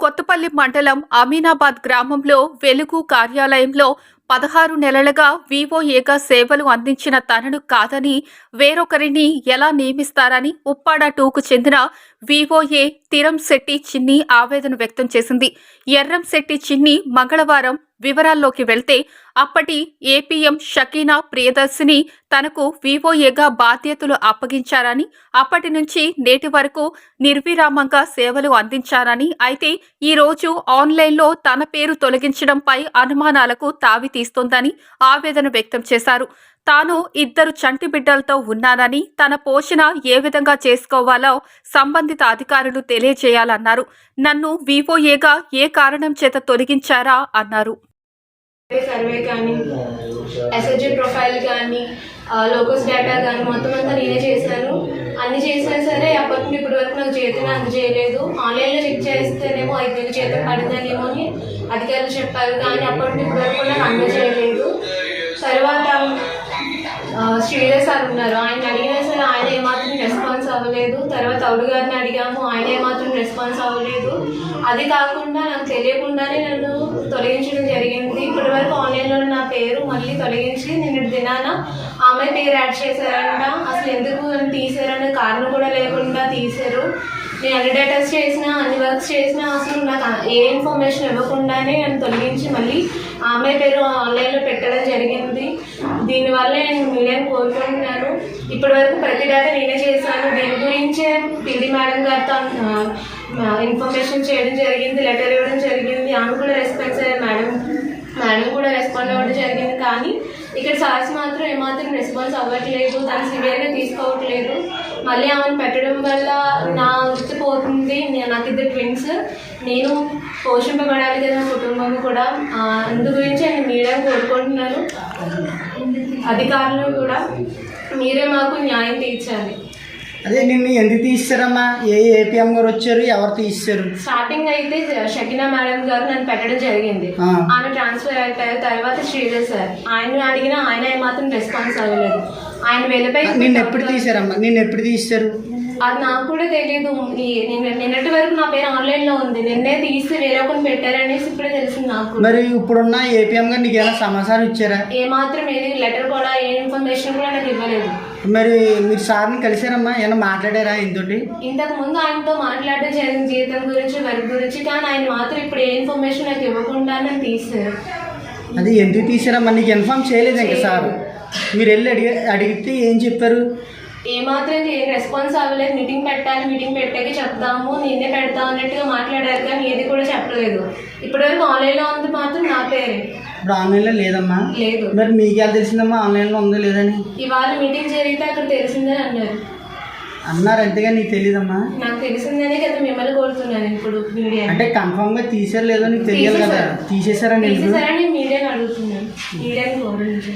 కొత్తపల్లి మండలం అమీనాబాద్ గ్రామంలో వెలుగు కార్యాలయంలో పదహారు నెలలుగా వివోఏగా సేవలు అందించిన తనను కాదని వేరొకరిని ఎలా నియమిస్తారని ఉప్పాడ టూకు చెందిన వివోఏ తిరంశెట్టి చిన్ని ఆవేదన వ్యక్తం చేసింది. ఎర్రంశెట్టి చిన్ని మంగళవారం వివరాల్లోకి వెళ్తే అప్పటి ఏపీఎం షకీనా ప్రియదర్శిని తనకు వివోఏగా బాధ్యతలు అప్పగించారని అప్పటి నుంచి నేటి వరకు నిర్విరామంగా సేవలు అందించారని అయితే ఈ రోజు ఆన్లైన్లో తన పేరు తొలగించడంపై అనుమానాలకు తావి తీస్తోందని ఆవేదన వ్యక్తం చేశారు. తాను ఇద్దరు చంటి బిడ్డలతో ఉన్నానని తన పోషణ ఏ విధంగా చేసుకోవాలో సంబంధిత అధికారులు తెలియజేయాలన్నారు. నన్ను వివోఏగా ఏ కారణం చేత తొలగించారా? అన్నారు. సర్వే కానీ ఎస్ఎస్జీ ప్రొఫైల్ కానీ లోకస్ డేటా కానీ మొత్తం అంతా నేనే చేశాను. అన్ని చేసినా సరే అప్పటి నుండి ఇప్పటి వరకు నాకు చేతిని అందజేయలేదు. ఆన్లైన్లో చెక్ చేస్తేనేమో ఐదు వేలు చేతికి పడిందనేమో అని అధికారులు చెప్పారు. కానీ అప్పటి ఇప్పటి వరకు నాకు అందజేయలేదు. తర్వాత ఆ, శ్రీధర్ సార్ ఉన్నారు. ఆయన అడిగిన సరే ఆయన ఏమాత్రం రెస్పాన్స్ అవ్వలేదు. తర్వాత అవుడు గారిని అడిగాము. ఆయన ఏమాత్రం రెస్పాన్స్ అవ్వలేదు. అది కాకుండా నాకు తెలియకుండానే నన్ను తొలగించడం జరిగింది. ఇప్పటి వరకు ఆన్లైన్లో నా పేరు మళ్ళీ తొలగించి నేను దినాన ఆమె పేరు యాడ్ చేశారంట. అసలు ఎందుకు తీసారనే కారణం కూడా లేకుండా తీశారు. నేను అన్ని డేటాస్ చేసినా అన్ని వర్క్స్ చేసినా అసలు నాకు ఏ ఇన్ఫర్మేషన్ ఇవ్వకుండానే నేను తొలగించి మళ్ళీ ఆమె పేరు ఆన్లైన్లో పెట్టడం జరిగింది. దీనివల్ల నేను మీడియాని కోరుకుంటున్నాను. ఇప్పటి వరకు ప్రతి డేటా నేనే చేశాను. దీని గురించే పిల్లి మేడం గారితో ఇన్ఫర్మేషన్ చేయడం జరిగింది లెటర్ ఇవ్వడం జరిగింది. ఆమె కూడా రెస్పాన్స్ అయ్యారు. మేడం మేడం కూడా రెస్పాండ్ అవ్వడం జరిగింది. కానీ ఇక్కడ సార్స్ మాత్రం ఏమాత్రం రెస్పాన్స్ అవ్వట్లేదు. తను సివియర్గా తీసుకోవట్లేదు. మళ్ళీ ఆమెను పెట్టడం వల్ల నా వృత్తి పోతుంది. నాకు ఇద్దరు ట్విన్స్ నేను పోషింపబడాలి కదా కుటుంబం కూడా. అందు గురించి నేను మీడియా కోరుకుంటున్నాను అధికారులు కూడా. మీరే మాకు న్యాయం తీర్చాలి. అదే నిన్ను ఎందుకు తీస్తారమ్మా? ఏ ఏపీఎం గారు వచ్చారు? ఎవరు తీస్తారు? స్టార్టింగ్ అయితే షకినా మేడం గారు నన్ను పెట్టడం జరిగింది. ఆ. ఆమె ట్రాన్స్ఫర్ అయిపోయారు తర్వాత శ్రీధర్ సార్ ఆయన అడిగినా ఆయన ఏమాత్రం రెస్పాన్స్ అవ్వలేదు. ఆయన వెళ్ళిపోయి నిన్ను ఎప్పుడు తీసారమ్మా నిన్ను ఎప్పుడు తీస్తారు? అది నాకు కూడా తెలియదు నిన్నటి వరకు నా పేరు ఆన్లైన్లో ఉంది. నిన్నే తీసి వేరే ఒకరిని పెట్టారనేసి ఇప్పుడే తెలిసింది నాకు. మరి ఇప్పుడున్న ఏపీఎం గారు నీకు ఏమైనా సమాచారం ఇచ్చారా? ఏమాత్రం ఏది లెటర్ కూడా ఏ ఇన్ఫర్మేషన్ కూడా నాకు ఇవ్వలేదు. మరి మీరు సార్ని కలిసారమ్మా ఏమైనా మాట్లాడారా ఇంతోటి? ఇంతకు ముందు ఆయనతో జరిగింది జీతం గురించి వర్క్ గురించి కానీ ఆయన మాత్రం ఇప్పుడు ఏ ఇన్ఫర్మేషన్ నాకు ఇవ్వకుండా నన్ను తీశారు. అది ఎందుకు తీసారమ్మా నీకు ఇన్ఫామ్ చేయలేదు ఇంకా సార్. మీరు వెళ్ళి అడిగి అడిగితే ఏం చెప్పారు ఏమాత్రం ఏ రెస్పాన్స్ అవ్వలేదు. మీటింగ్ పెట్టాలి మీటింగ్ పెట్టాక చెప్తాము నేనే పెడతాం అన్నట్టుగా మాట్లాడారు కానీ ఏది కూడా చెప్పలేదు. ఇప్పటివరకు ఆన్లైన్లో ఉంది మాత్రం నా పేరే. ఇప్పుడు ఆన్లైన్లో లేదమ్మా. లేదు. మరి మీకు ఎలా తెలిసిందమ్మా? ఆన్లైన్లో ఉందో లేదని ఇవాళ మీటింగ్ జరిగితే అక్కడ తెలిసిందని అన్నారు. అన్నారు అంతేగా నీకు తెలియదమ్మా? నాకు తెలిసిందనే కదా మిమ్మల్ని కోరుతున్నాను ఇప్పుడు మీడియా. అంటే కన్ఫామ్గా తీసారు లేదో నీకు తెలియాలి కదా. తీసేసారని తీసేసారని మీడియాని అడుగుతున్నాను. మీడియాని కోరుతున్నాను